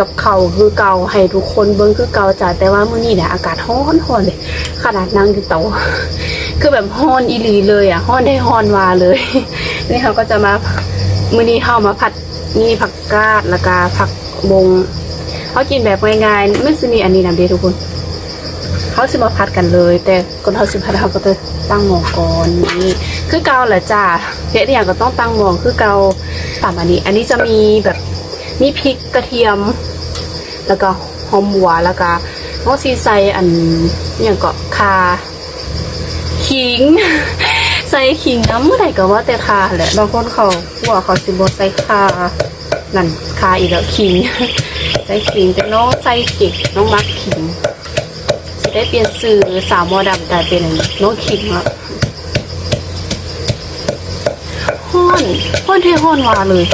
กับเขาคือเก่าให้ทุกคนเบิ่งคือเก่าจ้ะแต่ว่ามื้อนี้เนี่ยอากาศร้อนร้อนเลยขนาดนั่งอยู่เตาคือแบบร้อนอีหลีเลยอะร้อนได้ร้อนวาเลยนี่เขาก็จะมามื้อนี้เฮามาผัดนี่ผักกาดแล้วก็ผักบงเขากินแบบง่ายๆไม่สิมีอันนี้นะเด้ทุกคนเขาสิมาพัดกันเลย แต่ก่อนเขาสิพัดเขาก็จะตั้งหม้อก่อนนี่คือเกาแหละจ้าเพชรอย่างก็ต้องตั้งหม้อคือเกาตามอันนี้ อันนี้จะมีแบบ มีพริกกระเทียม แล้วก็หอมหัวแล้วก็น้องซีใส่อันอย่างก็คาขิง ใส่ขิงน้ำเมื่อไหร่ก็ว่าแต่คาแหละบางคนเขาหัวเขาสิบใส่คานั่นคาอีกแล้วขิงใส่ขิงแต่น้องใส่ขิงน้องมักขิงจะได้เปลี่ยนสื่อสาวมอดำกลายเป็นน้องคิงละห้อนห้อนเทห้อนวาเลย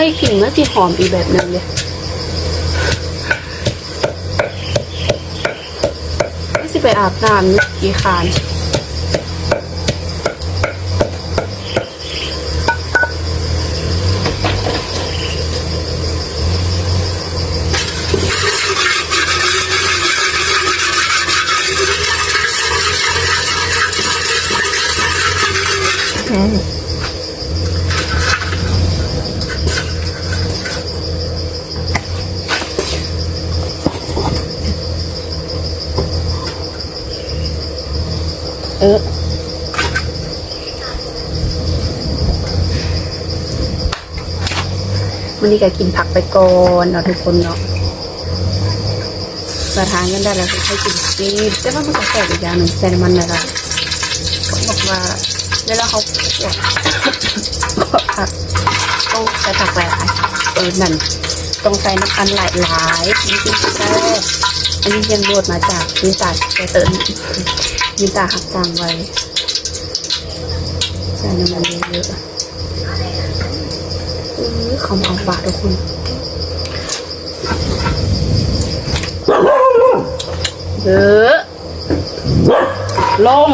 ส่ขิงมันสิหอมอีกแบบหนึ่งเลยไม่สิไปอาบน้ำกี่คาน เออวันนี้ก็กินผักไปก่อนเนาะทุกคนเนาะประทานกันได้แล้วคือให้กินซีดแต่ว่ามันก็แสบอีกอย่างหนึ่งแซนมันนะคะเขาบอกว่าเวลาเขาขวดผักต้องใส่ผักหลายเออนั่นต้องใส่น้ำอันหลายหลายๆนี่คือแซ่บอันนี้ยังรวดมาจากนิตาแกเติร์ นนิตาหักกลางไว้ใส่น้ำมันเยอะๆอื้อขามาเอาปากทุกคนเยอะลง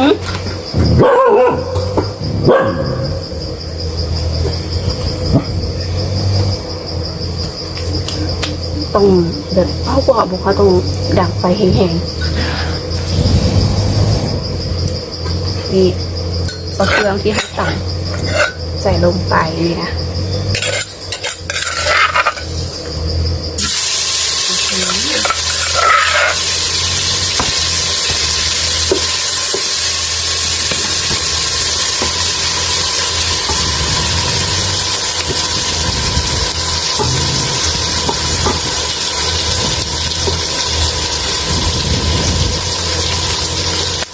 ต้องแบบเผากว่าบอกว่าต้องดังไฟแห้งๆ นี่เอาเครื่องที่ให้สั่งใส่ลงไปเนี่นะอื้อหือ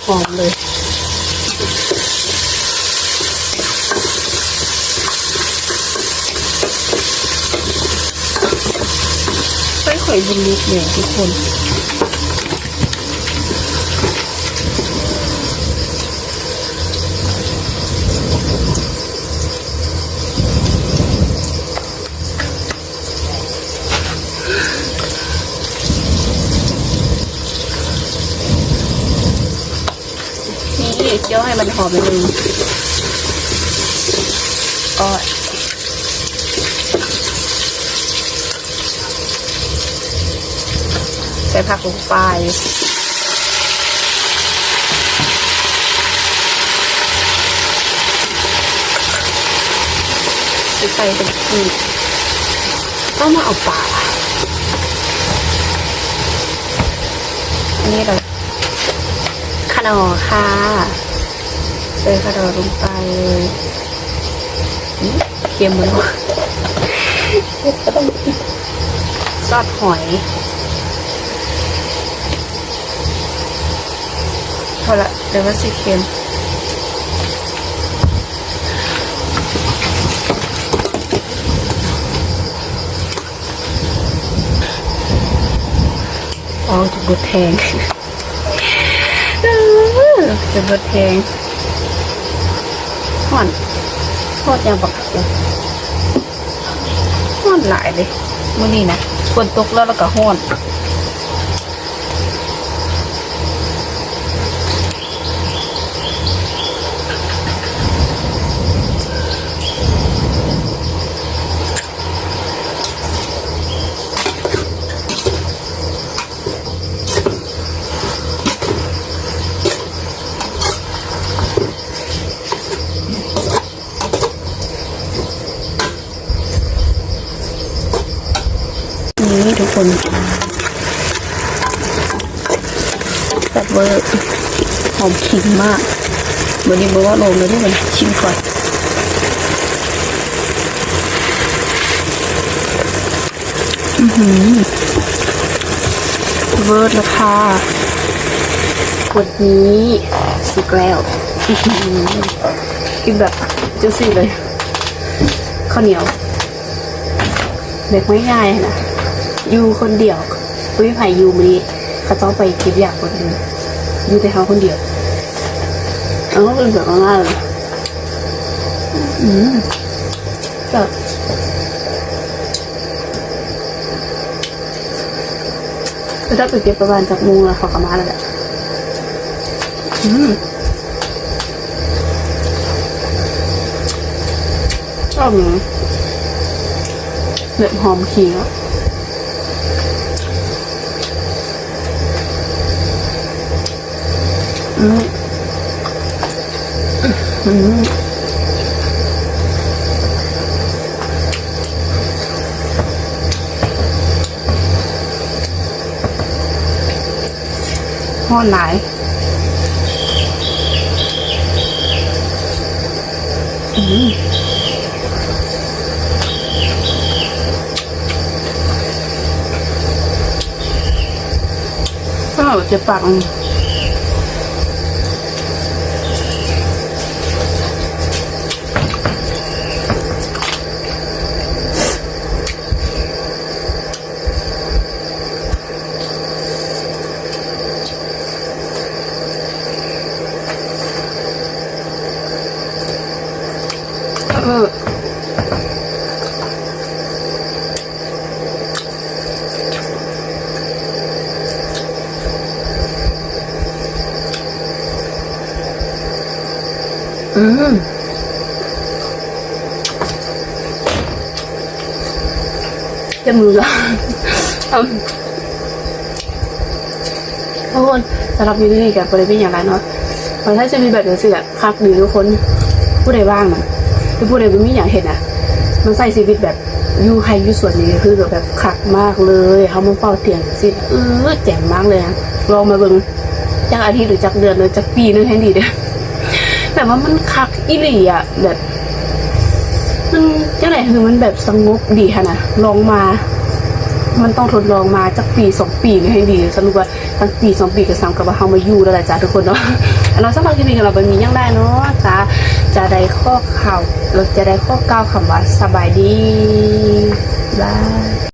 หอมเลย ไม่ค่อยบุญลุกเนี่ยทุกคนนี่เคี่ยวให้มันหอมนิดนึงก็ ใส่ผักลงไปใส่เป็นขีดต้องมาเอาปลาอันนี้เราขนอค่ะใส่ขนอลงไปเลยเค็มเหมือนว่าก็ต้องซอสหอย อละเดี๋ยวว่าสิเค็มอ๋อจะบดแทงเออจะบดแทงห่อนทอดยังบักเลยห่อนหลายเลยมื่อนี้นะฝนตกแล้วแล้วก็ห่อน นี่ ทุกคนแบบเวอร์หอมขิงมากวันนี้บอกว่าลงเลยที่มันชิมก่อนอือหือเวิร์ดราคากดนี้สุกแล้วกินแบบจุซี่เลยข้าวเหนียวเด็กไม่ง่ายนะ อยู่คนเดียวปุ้ยไผ่อยู่มันนี้เขาต้องไปคิดอยากคนอื่นอยู่แต่เขาคนเดียวเอาก็เป็นแบบง่ายๆเลยอืมแบบคือถ้าไปเก็บประมาณจากมุงแล้วขากลับมาแล้วแหละอืมชอบนี้แบบหอมขิงอะอืมอืม หอดหลายอืมก็จ็บปา อืมจะมือละอืมทุกคนสำหรับวิดีโอนี้กับบริเวณอย่างไรเนาะเพราะถ้าจะมีแบบนี้สิแบบคักดีทุกคนผู้ใดว่างนะคือผู้ใดไม่มีอย่างเห็นอะ มันใส่ชีวิตแบบยูไฮอยูส่วนนี้คือแบบคักมากเลยเขามาเฝ้าเตียงสิเออแจ่มมากเลยนะลองมาเบิ่งจากอาทิตย์หรือจากเดือนหรือจากปีนึงให้ดีเด้อ แบบว่ามันคักอีหลีอะแบบ มันยังไงคือมันแบบสงบดีค่ะนะลองมา มันต้องทดลองมาจากปีสองปีนี่ให้ดีสรุปว่าตั้งปีสองปีกับสามกับว่าเฮามาอยู่แล้วแหละจ้าทุกคนเนาะเราสำหรับที่นี่เราไปมียังได้เนาะจ้าจะได้ข้อข่าวเราจะได้ข้อก้าวคำว่าสบายดีบาย